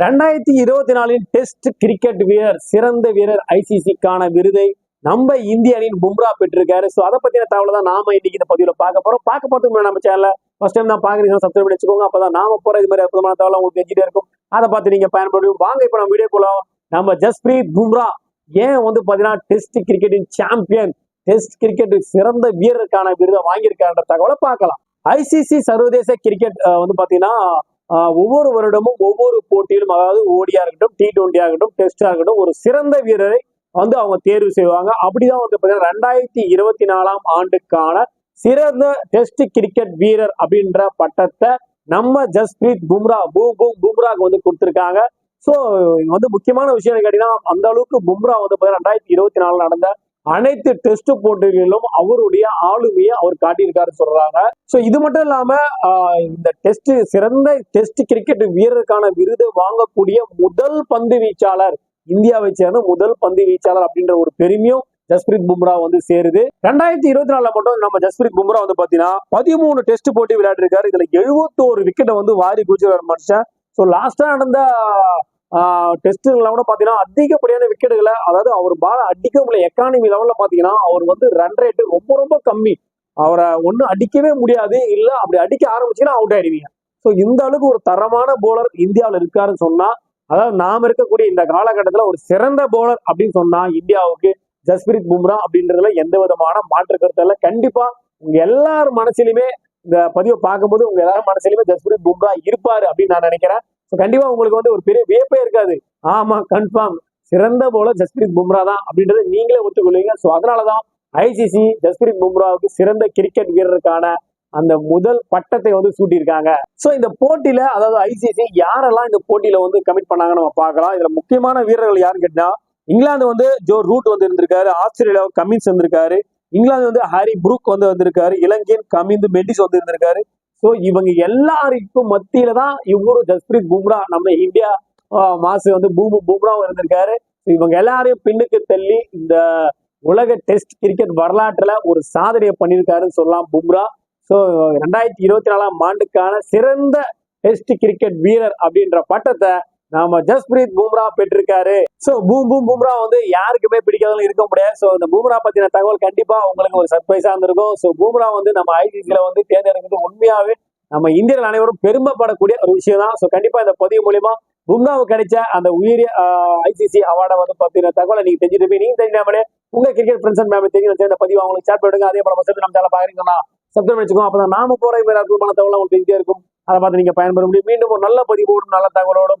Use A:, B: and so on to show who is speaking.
A: ரெண்டாயிரத்தி இருபத்தி நாலில் டெஸ்ட் கிரிக்கெட் வீரர் சிறந்த வீரர் ஐசிசிக்கான விருதை நம்ம இந்திய அணியின் பும்ரா பெற்றிருக்காரு. ஸோ அதை பத்தின தகவலை தான் நாம இன்னைக்கு இந்த பதிவில் பார்க்க போறோம். பார்க்க போறதுக்கு நம்ம சேனல ஃபர்ஸ்ட் டைம் தான் பாக்குறீங்க சப்ஸ்கிரைப் பண்ணி வச்சுக்கோங்க. அப்பதான் நாம போற இது மாதிரி அற்புதமான தகவல் உங்களுக்கு தெரிஞ்சுட்டே இருக்கும். அதை பார்த்து நீங்க பயன்படுத்தும் வாங்க. இப்போ நம்ம வீடியோ போலாம் நம்ம ஜஸ்பிரீத் பும்ரா ஏன் வந்து பாத்தீங்கன்னா டெஸ்ட் கிரிக்கெட்டின் சாம்பியன் டெஸ்ட் கிரிக்கெட் சிறந்த வீரருக்கான விருதை வாங்கியிருக்காருன்ற தகவலை பார்க்கலாம். ஐசிசி சர்வதேச கிரிக்கெட் வந்து பாத்தீங்கன்னா ஒவ்வொரு வருடமும் ஒவ்வொரு போட்டியிலும் அதாவது ஓடியா இருக்கட்டும் டி டுவெண்ட்டியா இருக்கட்டும் டெஸ்டா இருக்கட்டும் ஒரு சிறந்த வீரரை வந்து அவங்க தேர்வு செய்வாங்க. அப்படிதான் வந்து பார்த்தீங்கன்னா ரெண்டாயிரத்தி இருபத்தி நாலாம் ஆண்டுக்கான சிறந்த டெஸ்ட் கிரிக்கெட் வீரர் அப்படின்ற பட்டத்தை நம்ம ஜஸ்பிரீத் பும்ரா பூம் பூம் பும்ராக்கு வந்து கொடுத்துருக்காங்க. ஸோ வந்து முக்கியமான விஷயம் என்ன கேட்டீங்கன்னா அந்த அளவுக்கு பும்ரா வந்து பார்த்தீங்கன்னா ரெண்டாயிரத்தி இருபத்தி நாலு நடந்த அனைத்து டெஸ்ட் போட்டிகளிலும் அவருடைய ஆளுமையை அவர் காட்டியிருக்காரு சொல்றாங்க. ஸோ இது மட்டும் இல்லாம இந்த டெஸ்ட் சிறந்த டெஸ்ட் கிரிக்கெட் வீரருக்கான விருது வாங்கக்கூடிய முதல் பந்து வீச்சாளர் இந்தியாவை சேர்ந்த முதல் பந்து வீச்சாளர் அப்படின்ற ஒரு பெருமையும் ஜஸ்பிரீத் பும்ரா வந்து சேருது. ரெண்டாயிரத்தி இருபத்தி நாலுல மட்டும் நம்ம ஜஸ்பிரீத் பும்ரா வந்து பாத்தீங்கன்னா பதிமூணு டெஸ்ட் போட்டி விளையாடிருக்காரு. இதுல எழுபத்தோரு விக்கெட்டை வந்து வாரி குஜராத் மனுஷன் ஸோ லாஸ்டா நடந்த டெஸ்ட்டுல கூட பார்த்தீங்கன்னா அதிகப்படியான விக்கெட்டுகளை அதாவது அவர் பால அடிக்க முடியல எக்கானமி லெவலில் பார்த்தீங்கன்னா அவர் வந்து ரன் ரேட்டு ரொம்ப ரொம்ப கம்மி. அவரை ஒன்றும் அடிக்கவே முடியாது. இல்லை அப்படி அடிக்க ஆரம்பிச்சிங்கன்னா அவுட் ஆயிடுவீங்க. ஸோ இந்த அளவுக்கு ஒரு தரமான போலர் இந்தியாவில் இருக்காருன்னு சொன்னால் அதாவது நாம் இருக்கக்கூடிய இந்த காலகட்டத்தில் ஒரு சிறந்த போலர் அப்படின்னு சொன்னால் இந்தியாவுக்கு ஜஸ்பிரீத் பும்ரா அப்படின்றதுல எந்த விதமான மாற்று கருத்து இல்லை. கண்டிப்பாக உங்கள் எல்லார் மனசுலயுமே இந்த பதிவை பார்க்கும்போது உங்கள் எல்லாரும் மனசுலையுமே ஜஸ்பிரீத் பும்ரா இருப்பார் அப்படின்னு நான் நினைக்கிறேன். ஸோ கண்டிப்பா உங்களுக்கு வந்து ஒரு பெரிய வியப்பே இருக்காது. ஆமா கன்ஃபார்ம் சிறந்த போல ஜஸ்பிரீத் பும்ரா தான் அப்படின்றத நீங்களே ஒத்துக்கொள்வீங்க. ஸோ அதனாலதான் ஐசிசி ஜஸ்பிரீத் பும்ராவுக்கு சிறந்த கிரிக்கெட் வீரருக்கான அந்த முதல் பட்டத்தை வந்து சூட்டியிருக்காங்க. ஸோ இந்த போட்டியில அதாவது ஐசிசி யாரெல்லாம் இந்த போட்டியில வந்து கமிட் பண்ணாங்கன்னு நம்ம பார்க்கலாம். இதுல முக்கியமான வீரர்கள் யாருன்னு கேட்டா இங்கிலாந்து வந்து ஜோ ரூட் வந்து இருந்திருக்காரு ஆஸ்திரேலியா கமின்ஸ் வந்திருக்காரு இங்கிலாந்து வந்து ஹாரி புரூக் வந்து வந்திருக்காரு இலங்கையின் கமிந்து மெண்டிஸ் வந்து இருந்திருக்காரு ஸோ இவங்க எல்லாருக்கும் மத்தியில தான் இவரும் ஜஸ்பிரீத் பும்ரா நம்ம இந்தியா மாசு வந்து பூமு பும்ராவும் இருந்திருக்காரு. இவங்க எல்லாரையும் பின்னுக்கு தள்ளி இந்த உலக டெஸ்ட் கிரிக்கெட் வரலாற்றுல ஒரு சாதனையை பண்ணியிருக்காருன்னு சொல்லலாம் பும்ரா ஸோ ரெண்டாயிரத்தி இருபத்தி நாலாம் ஆண்டுக்கான சிறந்த டெஸ்ட் கிரிக்கெட் வீரர் அப்படின்ற பட்டத்தை நாம ஜஸ்பிரீத் பும்ரா பெற்றிருக்காரு. ஸோ பூம் பூம் பும்ரா வந்து யாருக்குமே பிடிக்காதவங்க இருக்க முடியாது. ஸோ இந்த பூம்ரா பத்தின தகவல் கண்டிப்பா உங்களுக்கு ஒரு சர்ப்ரைஸா இருந்திருக்கும். ஸோ பூம்ரா வந்து நம்ம ஐசிசியில வந்து தேர்ந்தெடுக்கிறது உண்மையாவே நம்ம இந்தியர்கள் அனைவரும் பெருமைப்படக்கூடிய ஒரு விஷயம் தான். ஸோ கண்டிப்பா இந்த பதிவு மூலியமா பும்ராவு கிடைச்ச அந்த உயிரிய ஐசிசி அவார்டை வந்து பத்தின தகவலை நீங்க தெரிஞ்சுட்டு போய் நீங்க தெரிஞ்சாமலே உங்க கிரிக்கெட் ஃப்ரெண்ட்ஸ் அண்ட் ஃபேமிலி தெரிஞ்சு இந்த பதிவு அவங்களுக்கு ஷேர் பண்ணுங்க அதே போல மசத்து நம்ம சேனல் பாக்குறீங்கன்னா சப்ஸ்கிரைப் வச்சுக்கோங்க அப்பதான் நாம போற மாதிரி அற்புதமான தகவல் உங்களுக்கு தெரிஞ்சே இருக்கும். அதை பார்த்து நீங்க பயன்பெற முடியும். மீண்டும் ஒரு நல்ல பதிவோடும் நல்ல தகவலோடும்